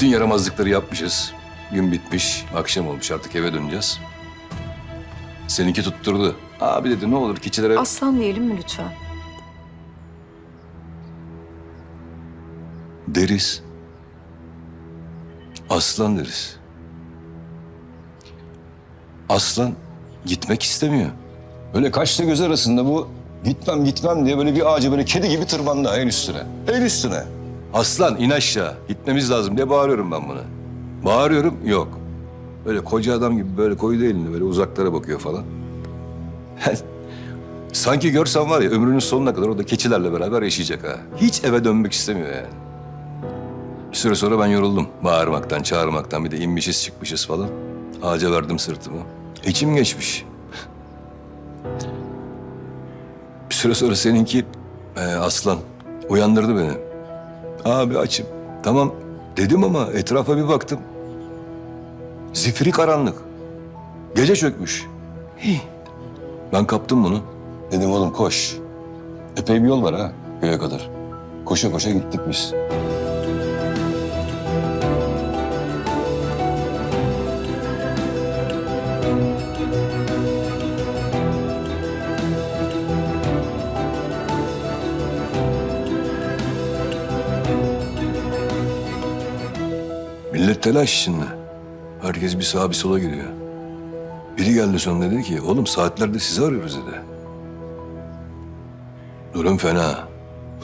Bütün yaramazlıkları yapmışız. Gün bitmiş, akşam olmuş artık eve döneceğiz. Seninki tutturdu. Abi dedi ne olur keçilere... Aslan diyelim mi lütfen? Deriz. Aslan deriz. Aslan gitmek istemiyor. Böyle kaçta göz arasında bu gitmem gitmem diye böyle bir ağaca böyle kedi gibi tırmandı en üstüne. En üstüne. Aslan in aşağı gitmemiz lazım diye bağırıyorum ben buna. Bağırıyorum yok. Böyle koca adam gibi böyle koydu elini böyle uzaklara bakıyor falan. Sanki görsem var ya ömrünün sonuna kadar orada keçilerle beraber yaşayacak ha. Hiç eve dönmek istemiyor yani. Bir süre sonra ben yoruldum. Bağırmaktan, çağırmaktan bir de inmişiz çıkmışız falan. Ağaca verdim sırtımı. İçim geçmiş. Bir süre sonra seninki e, aslan uyandırdı beni. Abi açım. Tamam dedim ama etrafa bir baktım. Zifiri karanlık. Gece çökmüş. Hii. Ben kaptım bunu. Dedim oğlum koş. Epey bir yol var ha köye kadar. Koşa koşa gittik biz. Telaş içinde. Herkes bir sağa bir sola gidiyor. Biri geldi sonra dedi ki, oğlum saatlerde sizi arıyoruz dedi. Durum fena.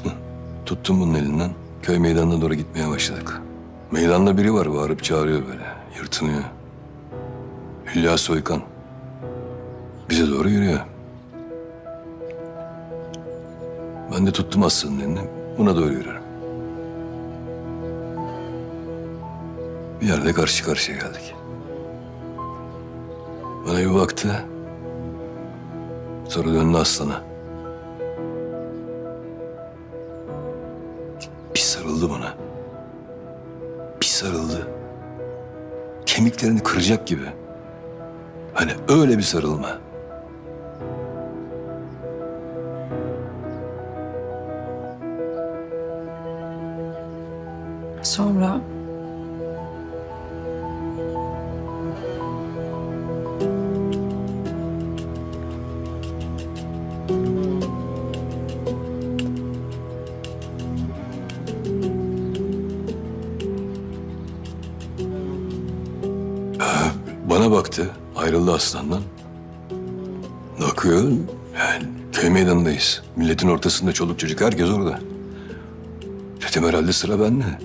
Tuttum bunun elinden. Köy meydanına doğru gitmeye başladık. Meydanda biri var bağırıp çağırıyor böyle. Yırtınıyor. Hülya Soykan. Bize doğru yürüyor. Ben de tuttum Aslı'nın elini. Buna doğru yürüyorum. Bir yerde karşı karşıya geldik. Bana bir baktı. Sonra döndü Aslan'a. Bir sarıldı bana. Bir sarıldı. Kemiklerini kıracak gibi. Hani öyle bir sarılma. Sonra Bana baktı, ayrıldı aslandan. Bakıyor, yani köy meydanındayız. Milletin ortasında çoluk çocuk, herkes orada. Dedim herhalde sıra bende.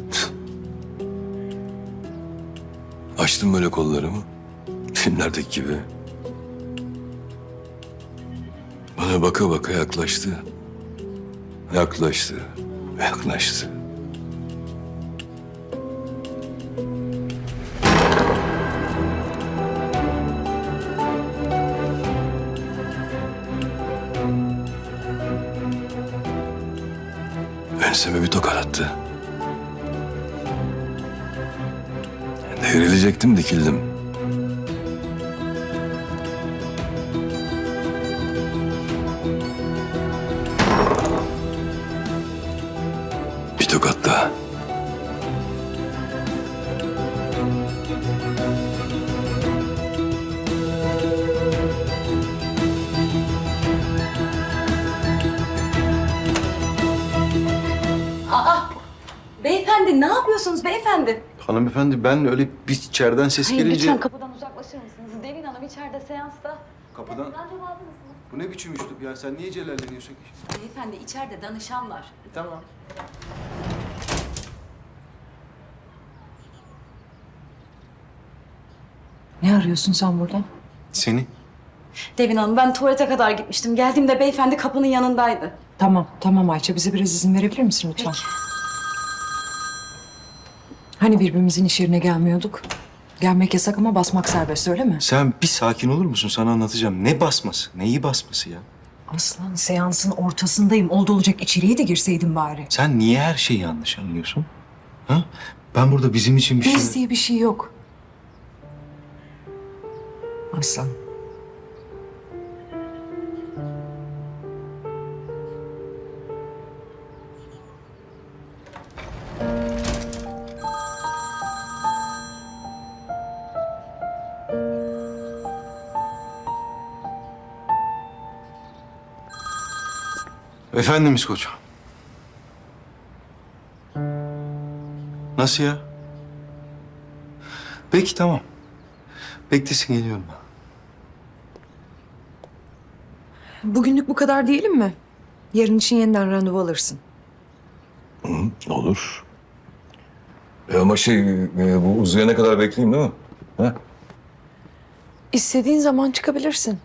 Açtım böyle kollarımı. Filmlerdeki gibi. Bana baka baka yaklaştı. Yaklaştı, yaklaştı. Enseme bir tokat attı. Devrilecektim, dikildim. Bir tokat daha. Beyefendi ne yapıyorsunuz beyefendi? Hanımefendi ben öyle bir içeriden ses Hayır gelince... lütfen kapıdan uzaklaşır mısınız? Devin Hanım içeride seansta. Kapıdan... Mı? Bu ne biçim üslup ya? Sen niye celalleniyorsun ki? Beyefendi içeride danışan var. Tamam. ne arıyorsun sen burada? Seni? Devin Hanım ben tuvalete kadar gitmiştim. Geldiğimde beyefendi kapının yanındaydı. Tamam, tamam Ayça. Bize biraz izin verebilir misin lütfen? Peki. Hani birbirimizin iş yerine gelmiyorduk? Gelmek yasak ama basmak serbest öyle mi? Sen bir sakin olur musun? Sana anlatacağım. Ne basması? Neyi basması ya? Aslan seansın ortasındayım. Oldu olacak içeriye de girseydin bari. Sen niye her şeyi yanlış anlıyorsun? Ha? Ben burada bizim için bir şey... Biz diye bir şey yok. Aslan. Efendimiz koç. Nasıl ya? Peki tamam. Beklesin geliyorum ben. Bugünlük bu kadar diyelim mi? Yarın için yeniden randevu alırsın. Olur. E ama şey, e, bu uzayana kadar bekleyeyim değil mi? Ha? İstediğin zaman çıkabilirsin.